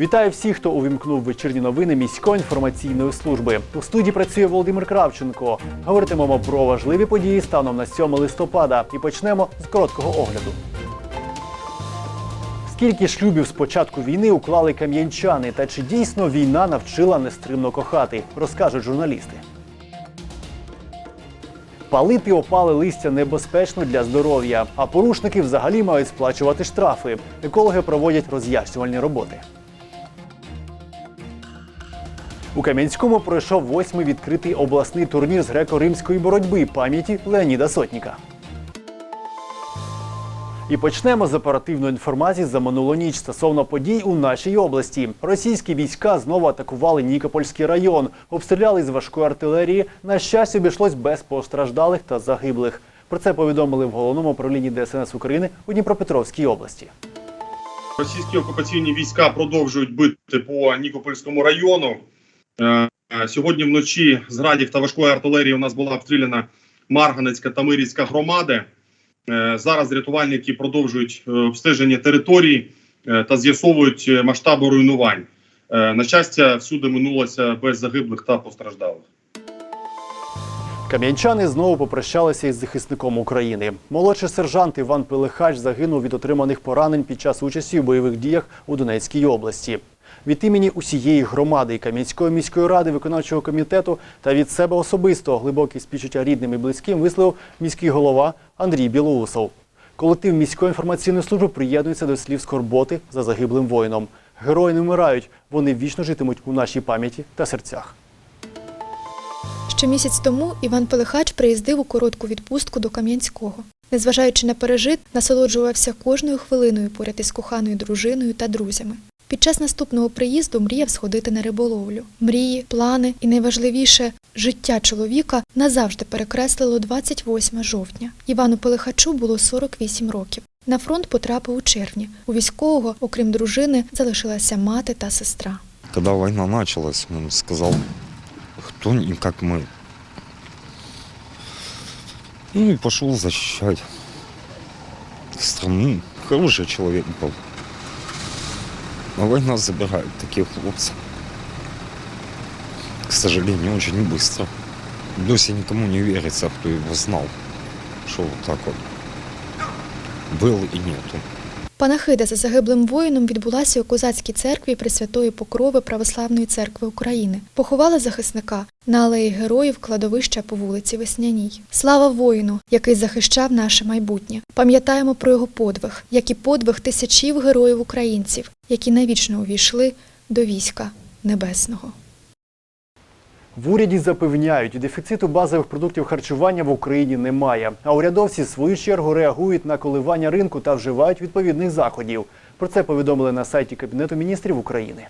Вітаю всіх, хто увімкнув вечірні новини міської інформаційної служби. У студії працює Володимир Кравченко. Говоритимемо про важливі події станом на 7 листопада і почнемо з короткого огляду. Скільки шлюбів з початку війни уклали кам'янчани, та чи дійсно війна навчила нестримно кохати, розкажуть журналісти. Палити опали листя небезпечно для здоров'я, а порушники взагалі мають сплачувати штрафи. Екологи проводять роз'яснювальні роботи. У Кам'янському пройшов восьмий відкритий обласний турнір з греко-римської боротьби пам'яті Леоніда Сотніка. І почнемо з оперативної інформації за минулу ніч стосовно подій у нашій області. Російські війська знову атакували Нікопольський район, обстріляли з важкої артилерії. На щастя, обійшлось без постраждалих та загиблих. Про це повідомили в головному управлінні ДСНС України у Дніпропетровській області. Російські окупаційні війська продовжують бити по Нікопольському району. Е, Сьогодні вночі з градів та важкої артилерії у нас була обстріляна Марганецька та Мирівська громади. Е, Зараз рятувальники продовжують е, обстеження територій е, та з'ясовують масштаби руйнувань. На щастя, всюди минулося без загиблих та постраждалих. Кам'янчани знову попрощалися із захисником України. Молодший сержант Іван Пилихач загинув від отриманих поранень під час участі у бойових діях у Донецькій області. Від імені усієї громади Кам'янської міської ради виконавчого комітету та від себе особисто глибокі співчуття рідним і близьким висловив міський голова Андрій Білоусов. Колектив міської інформаційної служби приєднується до слів скорботи за загиблим воїном. Герої не вмирають, вони вічно житимуть у нашій пам'яті та серцях. Ще місяць тому Іван Пелихач приїздив у коротку відпустку до Кам'янського. Незважаючи на пережит, насолоджувався кожною хвилиною поряд із коханою дружиною та друзями. Під час наступного приїзду мріяв сходити на риболовлю. Мрії, плани і найважливіше життя чоловіка назавжди перекреслило 28 жовтня. Івану Пелихачу було 48 років. На фронт потрапив у червні. У військового, окрім дружини, залишилася мати та сестра. Когда война началась, он сказал, кто не как мы. Ну и пошел защищать страну. Хороший человек был. А война забирает таких хлопцев. К сожалению, очень быстро. Доси никому не верится, кто его знал, что вот так вот был и нету. Панахида за загиблим воїном відбулася у козацькій церкві Пресвятої Покрови Православної церкви України. Поховали захисника на алеї героїв кладовища по вулиці Весняній. Слава воїну, який захищав наше майбутнє. Пам'ятаємо про його подвиг, як і подвиг тисячів героїв українців, які навічно увійшли до війська небесного. В уряді запевняють, дефіциту базових продуктів харчування в Україні немає. А урядовці в свою чергу реагують на коливання ринку та вживають відповідних заходів. Про це повідомили на сайті Кабінету міністрів України.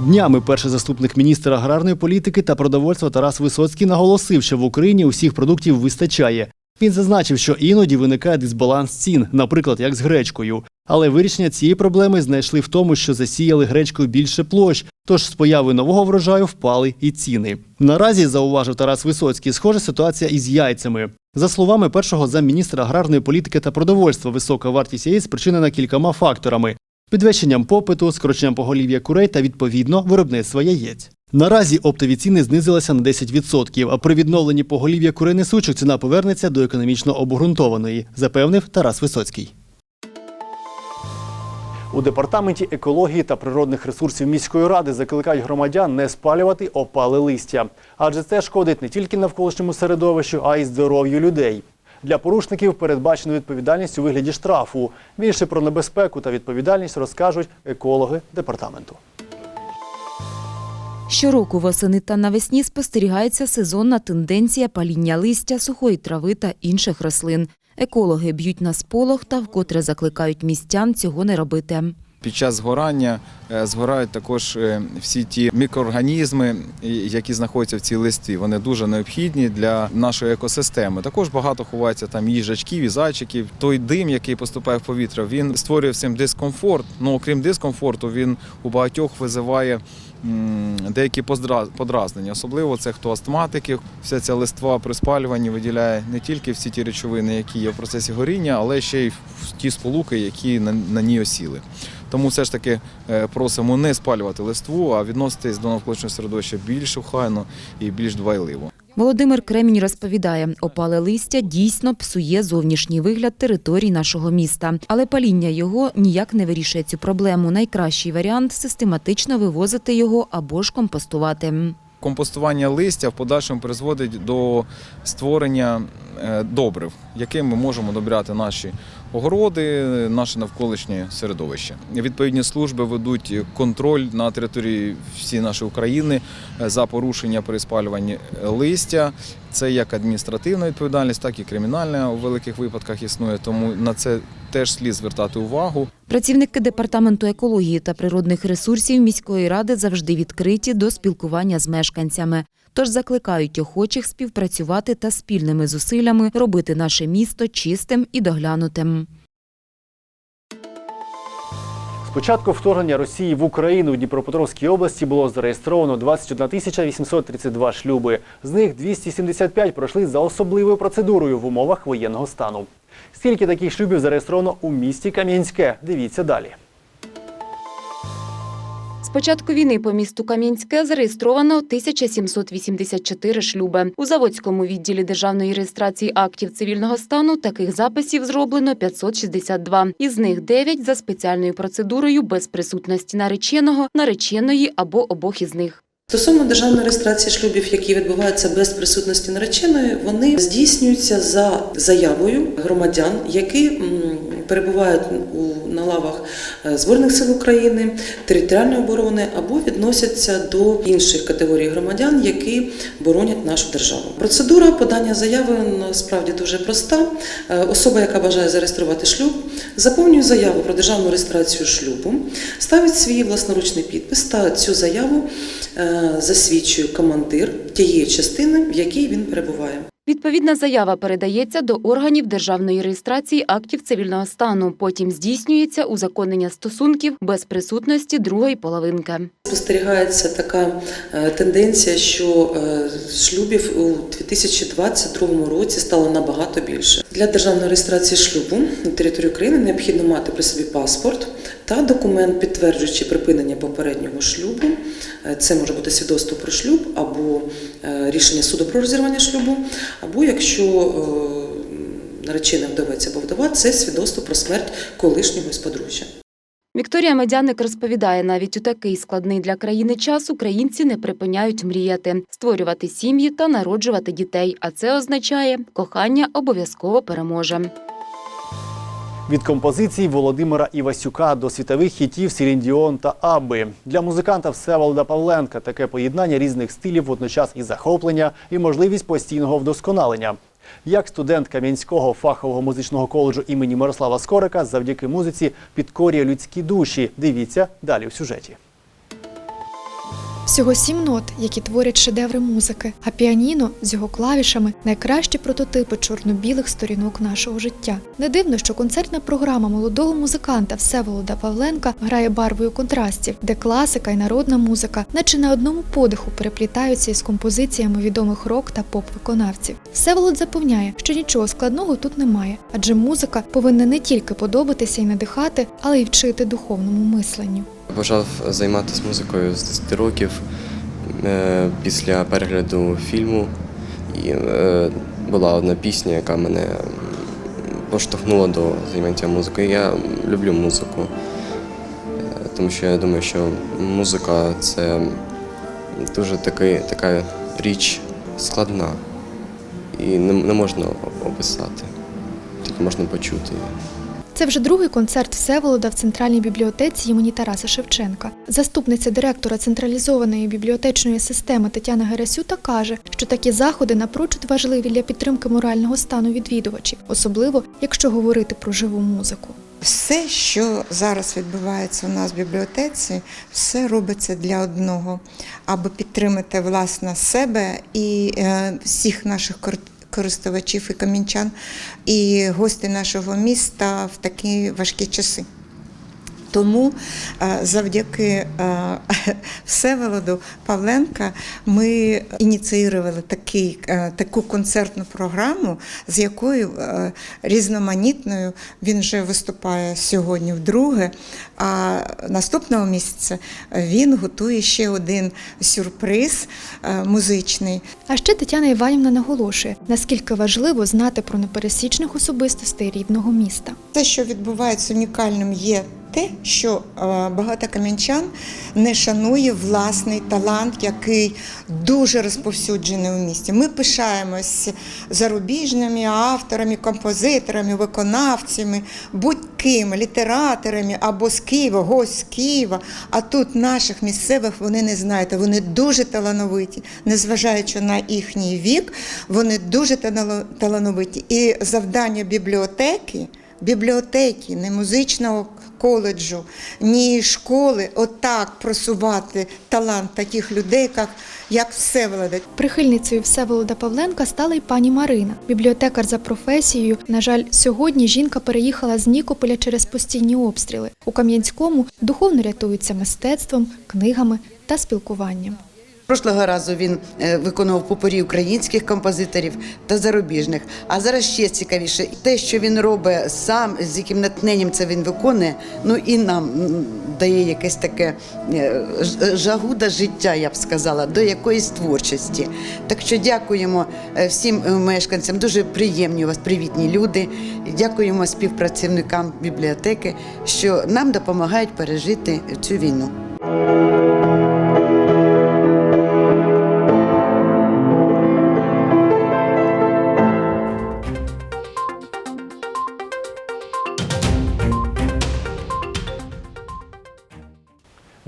Днями перший заступник міністра аграрної політики та продовольства Тарас Висоцький наголосив, що в Україні усіх продуктів вистачає. Він зазначив, що іноді виникає дисбаланс цін, наприклад, як з гречкою. Але вирішення цієї проблеми знайшли в тому, що засіяли гречкою більше площ, тож з появи нового врожаю впали і ціни. Наразі, зауважив Тарас Висоцький, схожа ситуація із яйцями. За словами першого замміністра аграрної політики та продовольства, висока вартість яєць спричинена кількома факторами: підвищенням попиту, скороченням поголів'я курей та відповідно виробництва яєць. Наразі оптові ціни знизилися на 10%, а при відновленні поголів'я курей несучих ціна повернеться до економічно обґрунтованої, запевнив Тарас Висоцький. У департаменті екології та природних ресурсів міської ради закликають громадян не спалювати опали листя, адже це шкодить не тільки навколишньому середовищу, а й здоров'ю людей. Для порушників передбачено відповідальність у вигляді штрафу. Більше про небезпеку та відповідальність розкажуть екологи департаменту. Щороку восени та навесні спостерігається сезонна тенденція паління листя, сухої трави та інших рослин. Екологи б'ють на сполох та вкотре закликають містян цього не робити. Під час згорання е, згорають також е, всі ті мікроорганізми, які знаходяться в цій листі. Вони дуже необхідні для нашої екосистеми. Також багато ховається там їжачків і зайчиків. Той дим, який поступає в повітря, він створює всім дискомфорт. Ну окрім дискомфорту, він у багатьох визиває. Деякі подразнення, особливо це хто астматики. Вся ця листва при спалюванні виділяє не тільки всі ті речовини, які є в процесі горіння, але ще й ті сполуки, які на ній осіли. Тому все ж таки е, просимо не спалювати листву, а відноситись до навколишнього середовища більш охайно і більш дбайливо. Володимир Кремінь розповідає, опале листя дійсно псує зовнішній вигляд територій нашого міста, але паління його ніяк не вирішує цю проблему. Найкращий варіант систематично вивозити його або ж компостувати. Компостування листя в подальшому призводить до створення е, добрив, яким ми можемо добряти наші огороди, наше навколишнє середовище. Відповідні служби ведуть контроль на території всієї нашої України е, за порушення при спалюванні листя. Це як адміністративна відповідальність, так і кримінальна у великих випадках існує. Тому на це теж слід звертати увагу. Працівники департаменту екології та природних ресурсів міської ради завжди відкриті до спілкування з мешканцями. Тож закликають охочих співпрацювати та спільними зусиллями робити наше місто чистим і доглянутим. З початку вторгнення Росії в Україну у Дніпропетровській області було зареєстровано 21 тисяча 832 шлюби. З них 275 пройшли за особливою процедурою в умовах воєнного стану. Скільки таких шлюбів зареєстровано у місті Кам'янське? Дивіться далі. Початку війни по місту Кам'янське зареєстровано 1784 шлюби. У Заводському відділі державної реєстрації актів цивільного стану таких записів зроблено 562. Із них 9 за спеціальною процедурою без присутності нареченого, нареченої або обох із них. Стосовно державної реєстрації шлюбів, які відбуваються без присутності нареченої, вони здійснюються за заявою громадян, які перебувають у на лавах е, Збройних сил України, територіальної оборони або відносяться до інших категорій громадян, які боронять нашу державу. Процедура подання заяви насправді дуже проста. Е, Особа, яка бажає зареєструвати шлюб, заповнює заяву про державну реєстрацію шлюбу, ставить свій власноручний підпис та цю заяву е, засвідчує командир тієї частини, в якій він перебуває. Відповідна заява передається до органів державної реєстрації актів цивільного стану. Потім здійснюється узаконення стосунків без присутності другої половинки. Спостерігається така е, тенденція, що е, шлюбів у 2022 році стало набагато більше. Для державної реєстрації шлюбу на території України необхідно мати при собі паспорт та документ, підтверджуючи припинення попереднього шлюбу. Е, Це може бути свідоцтво про шлюб або е, рішення суду про розірвання шлюбу, або якщо е, наречена вдовець або вдова, це свідоцтво про смерть колишнього із подружжя. Вікторія Медяник розповідає, навіть у такий складний для країни час українці не припиняють мріяти, створювати сім'ї та народжувати дітей. А це означає, кохання обов'язково переможе. Від композицій Володимира Івасюка до світових хітів Сіріндіон та Аби Для музиканта Всеволода Павленка таке поєднання різних стилів водночас і захоплення, і можливість постійного вдосконалення. Як студент Кам'янського фахового музичного коледжу імені Мирослава Скорика завдяки музиці підкорює людські душі. Дивіться далі в сюжеті. Всього сім нот, які творять шедеври музики, а піаніно з його клавішами найкращі прототипи чорно-білих сторінок нашого життя. Не дивно, що концертна програма молодого музиканта Всеволода Павленка грає барвою контрастів, де класика і народна музика, наче на одному подиху переплітаються із композиціями відомих рок та поп-виконавців. Всеволод запевняє, що нічого складного тут немає, адже музика повинна не тільки подобатися і надихати, але й вчити духовному мисленню. Почав займатися музикою з 10 років е, після перегляду фільму. І е, була одна пісня, яка мене поштовхнула до заняття музикою. Я люблю музику, е, тому що я думаю, що музика це дуже такий, така річ складна і не можна описати, тільки можна почути її. Це вже другий концерт Всеволода в центральній бібліотеці імені Тараса Шевченка. Заступниця директора централізованої бібліотечної системи Тетяна Герасюта каже, що такі заходи напрочуд важливі для підтримки морального стану відвідувачів, особливо якщо говорити про живу музику. Все, що зараз відбувається у нас в бібліотеці, все робиться для одного, аби підтримати власне себе і е, всіх наших користувачів і камінчан, і гості нашого міста в такі важкі часи. Тому е, завдяки е, Всеволоду Павленка ми ініціювали такий, е, таку концертну програму, з якою різноманітною він вже виступає сьогодні вдруге. А наступного місяця він готує ще один сюрприз музичний. А ще Тетяна Іванівна наголошує, наскільки важливо знати про непересічних особистостей рідного міста. Те, що відбувається унікальним, є те, що е, багато кам'янчан не шанує власний талант, який дуже розповсюджений у місті. Ми пишаємось зарубіжними авторами, композиторами, виконавцями, будь-ким, літераторами або з Києва, гость з Києва. А тут наших місцевих вони не знають. Вони дуже талановиті, незважаючи на їхній вік, вони дуже талановиті. І завдання бібліотеки бібліотеки, не музичного коледжу, ні школи отак просувати талант таких людей, як, як Всеволода. Прихильницею Всеволода Павленка стала й пані Марина, бібліотекар за професією. На жаль, сьогодні жінка переїхала з Нікополя через постійні обстріли. У Кам'янському духовно рятуються мистецтвом, книгами та спілкуванням. Прошлого разу він е, виконував попорі українських композиторів та зарубіжних. А зараз ще цікавіше те, що він робить сам, з яким натхненням це він виконує. Ну і нам дає якесь таке е, ж- жагу до життя, я б сказала, до якоїсь творчості. Так що дякуємо е, всім е, мешканцям. Дуже приємні у вас, привітні люди. Дякуємо співпрацівникам бібліотеки, що нам допомагають пережити цю війну.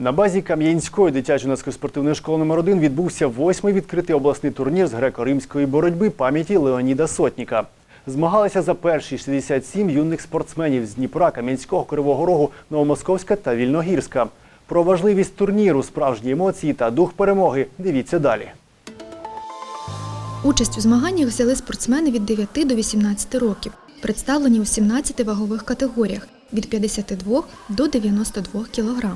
На базі Кам'янської дитячо-юнацької спортивної школи номер 1 відбувся восьмий відкритий обласний турнір з греко-римської боротьби пам'яті Леоніда Сотніка. Змагалися за перші 67 юних спортсменів з Дніпра, Кам'янського, Кривого Рогу, Новомосковська та Вільногірська. Про важливість турніру, справжні емоції та дух перемоги дивіться далі. Участь у змаганнях взяли спортсмени від 9 до 18 років, представлені у 17 вагових категоріях від 52 до 92 кг.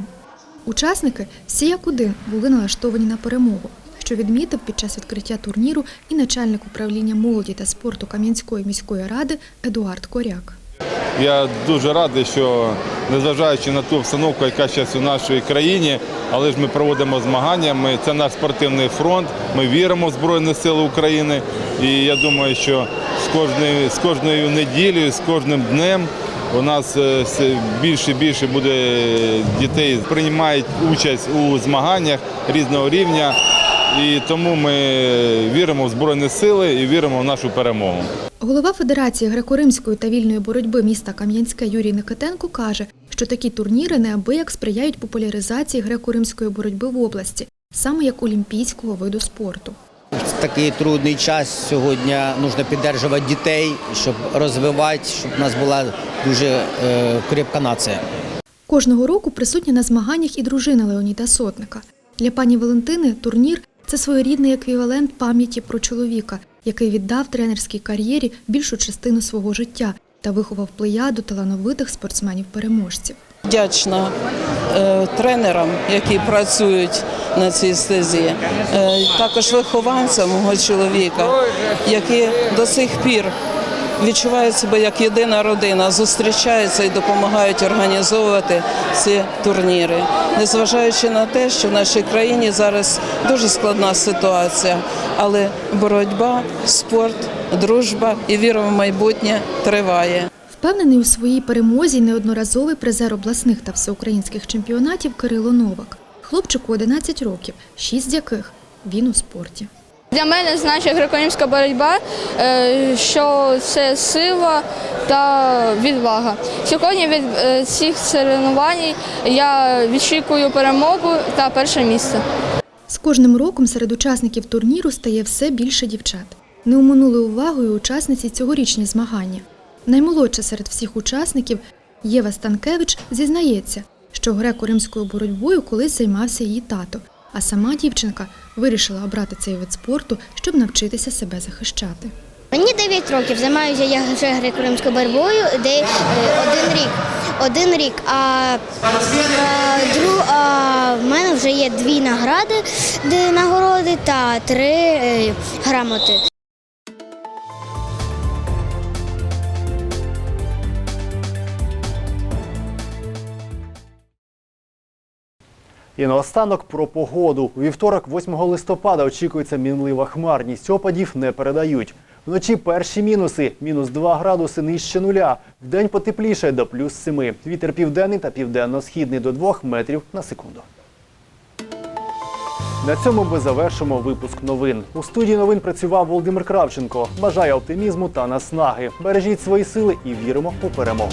Учасники всі як один були налаштовані на перемогу, що відмітив під час відкриття турніру і начальник управління молоді та спорту Кам'янської міської ради Едуард Коряк. Я дуже радий, що незважаючи на ту обстановку, яка зараз у нашій країні, але ж ми проводимо змагання. Ми це наш спортивний фронт. Ми віримо в Збройні Сили України. І я думаю, що з кожною, з кожною неділею, з кожним днем у нас е, все більше і більше буде дітей приймають участь у змаганнях різного рівня. І тому ми віримо в Збройні Сили і віримо в нашу перемогу. Голова Федерації греко-римської та вільної боротьби міста Кам'янське Юрій Никитенко каже, що такі турніри неабияк сприяють популяризації греко-римської боротьби в області, саме як олімпійського виду спорту. В такий трудний час сьогодні потрібно підтримувати дітей, щоб розвивати, щоб у нас була дуже е, крепка нація. Кожного року присутня на змаганнях і дружина Леоніда Сотника. Для пані Валентини турнір це своєрідний еквівалент пам'яті про чоловіка, який віддав тренерській кар'єрі більшу частину свого життя та виховав плеяду талановитих спортсменів-переможців. Вдячна е, тренерам, які працюють на цій стезі, е, також вихованцям мого чоловіка, які до сих пір відчувають себе як єдина родина, зустрічаються і допомагають організовувати ці турніри, незважаючи на те, що в нашій країні зараз дуже складна ситуація, але боротьба, спорт, дружба і віра в майбутнє триває. Впевнений у своїй перемозі неодноразовий призер обласних та всеукраїнських чемпіонатів Кирило Новак. Хлопчику 11 років, шість з яких він у спорті. Для мене значить греко-римська боротьба, е, що це сила та відвага. Сьогодні від е, цих соревнувань я відчікую перемогу та перше місце. З кожним роком серед учасників турніру стає все більше дівчат. Не оминули увагою учасниці цьогорічні змагання. Наймолодша серед всіх учасників Єва Станкевич зізнається, що греко-римською боротьбою колись займався її тато, а сама дівчинка вирішила обрати цей вид спорту, щоб навчитися себе захищати. Мені 9 років, займаюся я вже греко-римською боротьбою де, е, один рік. Один рік. А, а, дру, а в мене вже є дві награди, нагороди та три е, грамоти. І наостанок про погоду. У вівторок, 8 листопада, очікується мінлива хмарність. Опадів не передають. Вночі перші мінуси – мінус 2 градуси нижче нуля. Вдень потепліше до плюс 7. Вітер південний та південно-східний до 2 метрів на секунду. На цьому ми завершимо випуск новин. У студії новин працював Володимир Кравченко. Бажаю оптимізму та наснаги. Бережіть свої сили і віримо у перемогу.